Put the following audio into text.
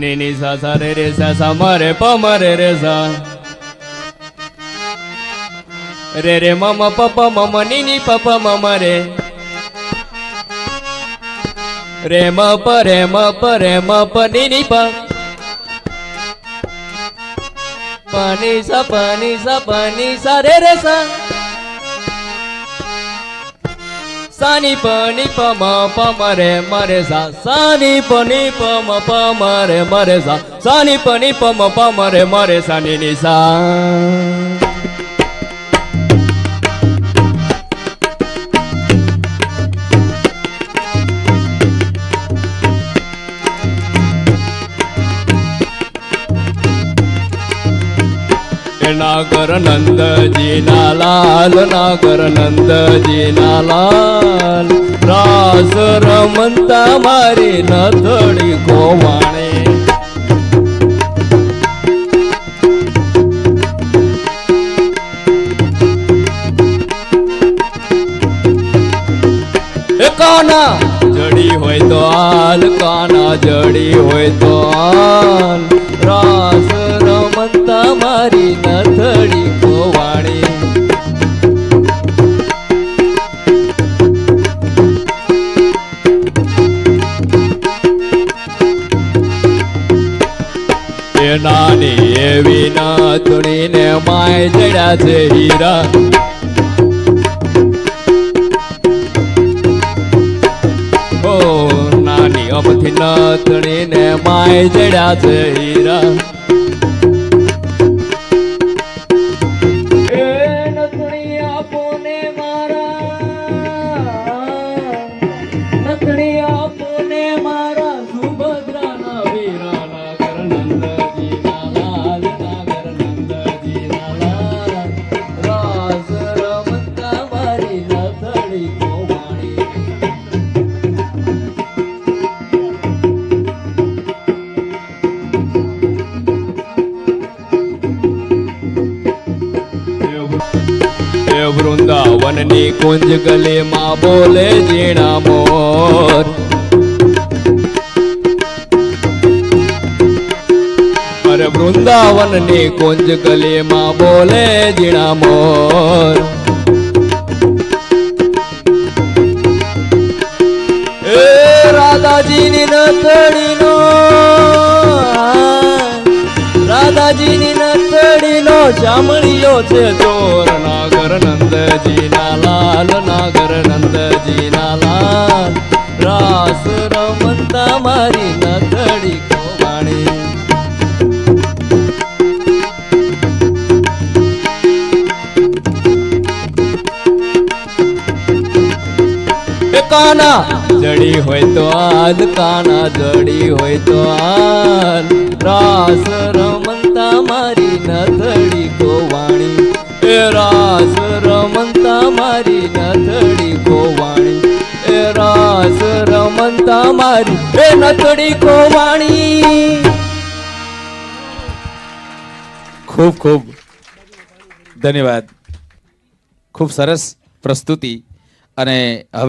ની ની સા સા રે રે સા સા મ રે સા. રે રે મ મ પ નીની મ મ ની ની પ પ મ મ રે. રે મ પ, રે મ પ, રે મ પ, નીની પ. પાની સા પાની સા પાની સા, રે રે સા. સાની પ ની પ મ પ મ રે મ રે સા સાની પ ની પ મ પ મ રે મ રે સા સાની પ ની પ મ પ મ રે મ રે સા ની ની સા નાગર નંદજી ના લાલ નાગર નંદજી ના લાલ રાસ રમંતા મારી નથડી ગોવાણે. કાના જડી હોય તો આલ કાના જડી હોય તો આલ રાસ રમતા મારી નથડી ગોવાણી. નાની એવી નાથણીને માય જડ્યા છે હીરા. ઓ, નાની અમથી નાથણીને માય જડ્યા છે હીરા. વૃંદાવનની કુંજ ગલીમાં બોલે ઝીણા મોર. અરે વૃંદાવનની કુંજ ગલીમાં બોલે ઝીણા મોર. એ રાધાજીની નથડીનો રાધાજીની નથડીનો જામણીયો છે નંદજીના લાલ નાગર નંદજીના લાલ રાસ રમતા મારી નથડી કોવાણી એ કાના જડી હોય તો આલ કાના જડી હોય તો આલ રાસ રમંતા મારી નથડી મારી નથડી કોવાણી એ રાસ રમંતા મારી. એ નથડી કોવાણી ખૂબ ખૂબ ધન્યવાદ. ખૂબ સરસ પ્રસ્તુતિ. અને હવે